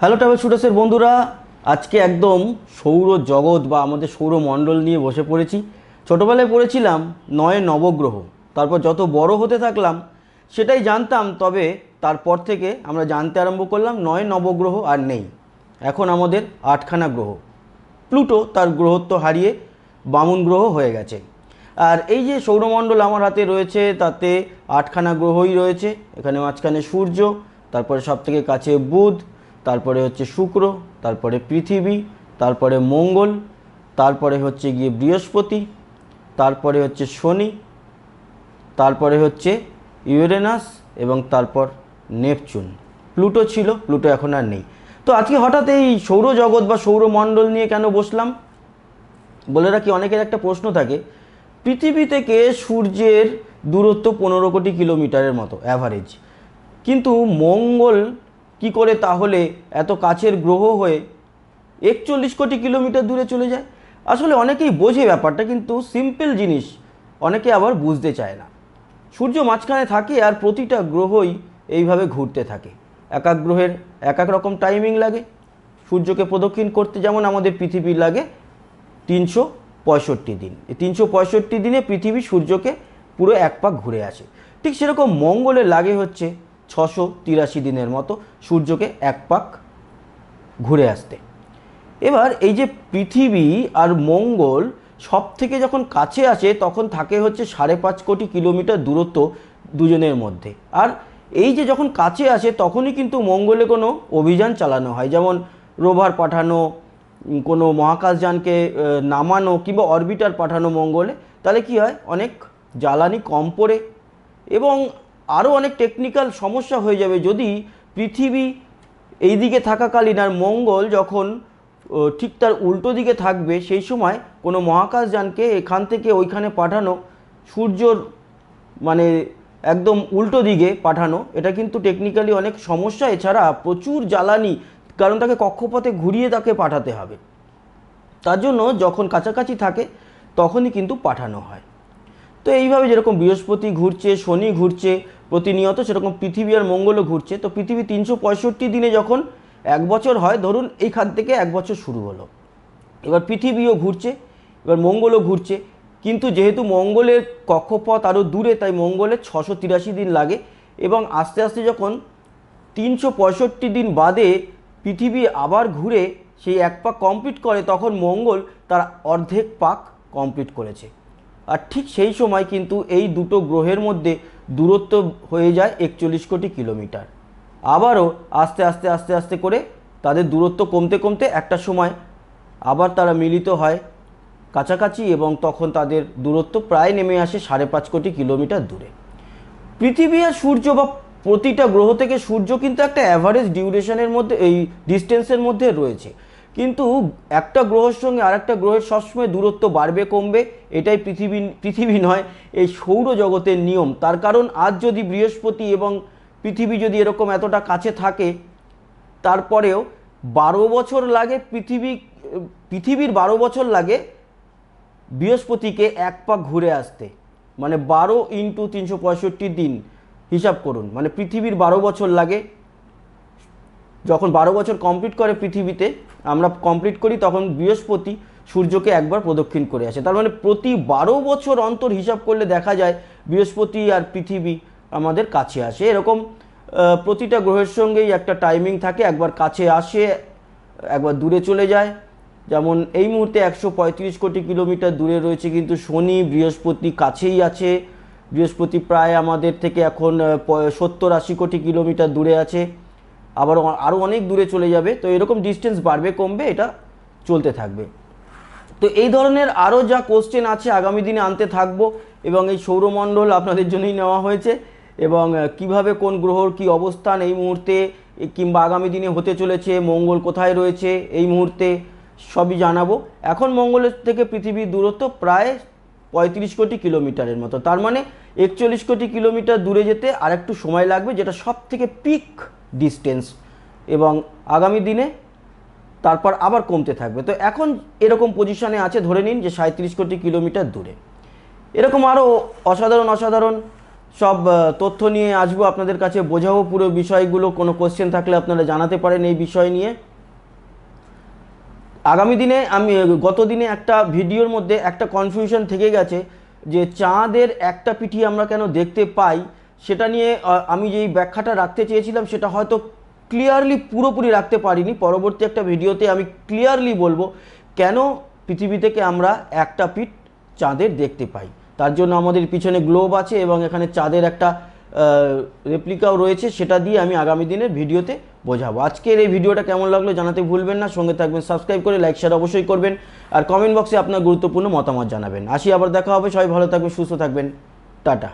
Hello travel স্টুডেন্টসের বন্ধুরা। আজকে একদম সৌর জগৎ বা আমাদের সৌরমণ্ডল নিয়ে বসে পড়েছি। ছোটোবেলায় পড়েছিলাম নয় নবগ্রহ। তারপর যত বড় হতে থাকলাম, সেটাই জানতাম, তবে তারপর থেকে আমরা জানতে আরম্ভ করলাম নয় নবগ্রহ আর নেই। এখন আমাদের আটখানা গ্রহ। প্লুটো তার গ্রহত্ব হারিয়ে বামুন গ্রহ হয়ে গেছে। আর এই যে সৌরমণ্ডল আমার হাতে রয়েছে, তাতে আটখানা গ্রহই রয়েছে। এখানে মাঝখানে সূর্য, তারপরে সব থেকে কাছে বুধ তারপরে হচ্ছে শুক্র, তারপরে পৃথিবী, তারপরে মঙ্গল, তারপরে হচ্ছে গিয়ে বৃহস্পতি, তারপরে হচ্ছে শনি, তারপরে হচ্ছে ইউরেনাস এবং তারপর নেপচুন। প্লুটো ছিল, প্লুটো এখন আর নেই। তো আজকে হঠাৎ এই সৌরজগৎ বা সৌরমণ্ডল নিয়ে কেন বসলাম? বলে রাখি, অনেকের একটা প্রশ্ন থাকে, পৃথিবী থেকে সূর্যের দূরত্ব পনেরো কোটি কিলোমিটারের মতো অ্যাভারেজ কিন্তু মঙ্গল কি করে তাহলে এত কাছের গ্রহ হয়ে একচল্লিশ কোটি কিলোমিটার দূরে চলে যায়? আসলে অনেকেই বোঝে ব্যাপারটা, কিন্তু সিম্পল জিনিস অনেকে আবার বুঝতে চায় না। সূর্য মাঝখানে থাকে আর প্রতিটা গ্রহই এইভাবে ঘুরতে থাকে। এক এক গ্রহের এক এক রকম টাইমিং লাগে। সূর্যকে প্রদক্ষিণ করতে যেমন আমাদের পৃথিবী লাগে তিনশো পঁয়ষট্টি দিন। এই তিনশো পঁয়ষট্টি দিনে পৃথিবী সূর্যকে পুরো এক পাক ঘুরে আসে। ঠিক সেরকম মঙ্গলে লাগে হচ্ছে ছশো তিরাশি দিনের মতো সূর্যকে এক পাক ঘুরে আসতে। এবার এই যে পৃথিবী আর মঙ্গল সব থেকে যখন কাছে আসে, তখন থাকে হচ্ছে সাড়ে পাঁচ কোটি কিলোমিটার দূরত্ব দুজনের মধ্যে। আর এই যে যখন কাছে আসে, তখনই কিন্তু মঙ্গলে কোনো অভিযান চালানো হয়। যেমন রোভার পাঠানো, কোনো মহাকাশযানকে নামানো কিংবা অরবিটার পাঠানো মঙ্গলে, তাহলে কি হয়? অনেক জ্বালানি কম পড়ে এবং আরও অনেক টেকনিক্যাল সমস্যা হয়ে যাবে যদি পৃথিবী এই দিকে থাকাকালীন আর মঙ্গল যখন ঠিক তার উল্টো দিকে থাকবে, সেই সময় কোনো মহাকাশযানকে এখান থেকে ওইখানে পাঠানো, সূর্যর মানে একদম উল্টো দিকে পাঠানো, এটা কিন্তু টেকনিক্যালি অনেক সমস্যা। এছাড়া প্রচুর জ্বালানি, কারণ তাকে কক্ষপথে ঘুরিয়ে তাকে পাঠাতে হবে। তার জন্য যখন কাছাকাছি থাকে, তখনই কিন্তু পাঠানো হয়। তো এইভাবে যেরকম বৃহস্পতি ঘুরছে, শনি ঘুরছে প্রতিনিয়ত সেরকম পৃথিবী আর মঙ্গলও ঘুরছে। তো পৃথিবী তিনশো পঁয়ষট্টি দিনে যখন এক বছর হয়, ধরুন এইখান থেকে এক বছর শুরু হলো। এবার পৃথিবীও ঘুরছে, এবার মঙ্গলও ঘুরছে। কিন্তু যেহেতু মঙ্গলের কক্ষপথ আরও দূরে, তাই মঙ্গলের ছশো তিরাশি দিন লাগে এবং আস্তে আস্তে যখন তিনশো পঁয়ষট্টি দিন বাদে পৃথিবী আবার ঘুরে সেই এক পাক কমপ্লিট করে, তখন মঙ্গল তার অর্ধেক পাক কমপ্লিট করেছে। আর ঠিক সেই সময় কিন্তু এই দুটো গ্রহের মধ্যে দূরত্ব হয়ে যায় একচল্লিশ কোটি কিলোমিটার। আবারও আস্তে আস্তে আস্তে আস্তে করে তাদের দূরত্ব কমতে কমতে একটা সময় আবার তারা মিলিত হয় কাছাকাছি এবং তখন তাদের দূরত্ব প্রায় নেমে আসে সাড়ে পাঁচ কোটি কিলোমিটার দূরে। পৃথিবী আর সূর্য বা প্রতিটা গ্রহ থেকে সূর্য কিন্তু একটা অ্যাভারেজ ডিউরেশনের মধ্যে, এই ডিস্টেন্সের মধ্যে রয়েছে। কিন্তু একটা গ্রহের সঙ্গে আরেকটা গ্রহের সবসময় দূরত্ব বাড়বে, কমবে, এটাই পৃথিবী পৃথিবী নয়, এই সৌরজগতের নিয়ম। তার কারণ আজ যদি বৃহস্পতি এবং পৃথিবী যদি এরকম এতটা কাছে থাকে, তারপরেও বারো বছর লাগে পৃথিবী, পৃথিবীর বারো বছর লাগে বৃহস্পতিকে এক পাক ঘুরে আসতে। মানে বারো ইন্টু তিনশো পঁয়ষট্টি দিন, হিসাব করুন। মানে পৃথিবীর বারো বছর লাগে যখন বারো বছর কমপ্লিট করে পৃথিবীতে, আমরা কমপ্লিট করি, তখন বৃহস্পতি সূর্যকে একবার প্রদক্ষিণ করে আসে। তার মানে প্রতি বারো বছর অন্তর হিসাব করলে দেখা যায় বৃহস্পতি আর পৃথিবী আমাদের কাছে আসে। এরকম প্রতিটা গ্রহের সঙ্গেই একটা টাইমিং থাকে, একবার কাছে আসে, একবার দূরে চলে যায়। যেমন এই মুহূর্তে একশো পঁয়ত্রিশ কোটি কিলোমিটার দূরে রয়েছে কিন্তু শনি বৃহস্পতি কাছেই আছে। বৃহস্পতি প্রায় আমাদের থেকে এখন সত্তর আশি কোটি কিলোমিটার দূরে আছে। আবার আরও অনেক দূরে চলে যাবে। তো এরকম ডিস্টেন্স বাড়বে, কমবে, এটা চলতে থাকবে। তো এই ধরনের আরও যা কোশ্চেন আছে আগামী দিনে আনতে থাকব এবং এই সৌরমণ্ডল আপনাদের জন্যই নেওয়া হয়েছে এবং কীভাবে কোন গ্রহর কি অবস্থান এই মুহূর্তে কিংবা আগামী দিনে হতে চলেছে, মঙ্গল কোথায় রয়েছে এই মুহূর্তে সবই জানাব। এখন মঙ্গলের থেকে পৃথিবীর দূরত্ব প্রায় পঁয়ত্রিশ কোটি কিলোমিটারের মতো। তার মানে একচল্লিশ কোটি কিলোমিটার দূরে যেতে আরেকটু সময় লাগবে, যেটা সব থেকে পিক ডিস্টেন্স এবং আগামী দিনে তারপর আবার কমতে থাকবে। তো এখন এরকম পজিশনে আছে, ধরে নিন যে সাঁত্রিশ কোটি কিলোমিটার দূরে। এরকম আরও অসাধারণ অসাধারণ সব তথ্য নিয়ে আসব আপনাদের কাছে। বোঝাবো পুরো বিষয়গুলো। কোনো কোশ্চেন থাকলে আপনারা জানাতে পারেন এই বিষয় নিয়ে। আগামী দিনে আমি, গত দিনে একটা ভিডিওর মধ্যে একটা কনফিউশন থেকে গেছে যে চাঁদের একটা পিঠি আমরা কেন দেখতে পাই? সেটা নিয়ে আমি যেই ব্যাখ্যাটা রাখতে চেয়েছিলাম সেটা হয়তো ক্লিয়ারলি পুরোপুরি রাখতে পারিনি। পরবর্তী একটা ভিডিওতে আমি ক্লিয়ারলি বলব, কেন পৃথিবী থেকে আমরা একটা পিঠ চাঁদের দেখতে পাই? তার জন্য আমাদের পিছনে গ্লোব আছে এবং এখানে চাঁদের একটা রেপ্লিকাও রয়েছে। সেটা দিয়ে আমি আগামী দিনের ভিডিওতে বোঝাবো। আজকের এই ভিডিওটা কেমন লাগল জানাতে ভুলবেন না। সঙ্গে থাকবেন সাবস্ক্রাইব করে লাইক শেয়ার অবশ্যই করবেন। আর কমেন্ট বক্সে আপনার গুরুত্বপূর্ণ মতামত জানাবেন। আসি, আবার দেখা হবে। সবাই ভালো থাকবেন, সুস্থ থাকবেন। টাটা।